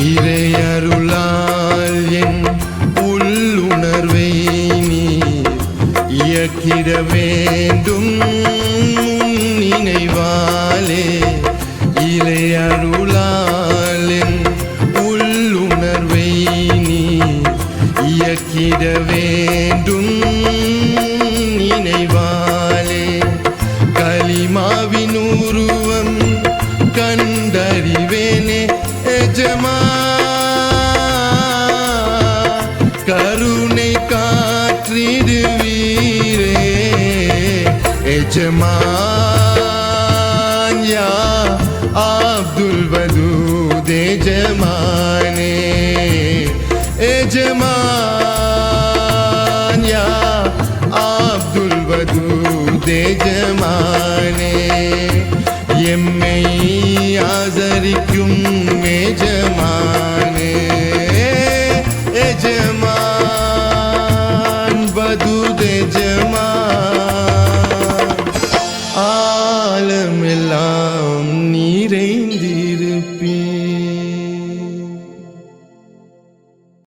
இறையருளால் என் உள்ளுணர்வை நீர் இயக்கிட வேண்டும். நினைவாலே இறையருளால் என் உள்ளுணர்வை நீர் இயக்கிட வேண்டும். கண்டறிவேனே. எஜமா கருணை காற்றிடுவீரே எஜமான் யா அப்துல் வதூத் எஜமானே எஜமான் யா அப்துல் வதூத் எஜமானே எம்மை ஆதரிக்கும் தெஜமான் ஆலமெல்லாம் நிறைந்திருப்பி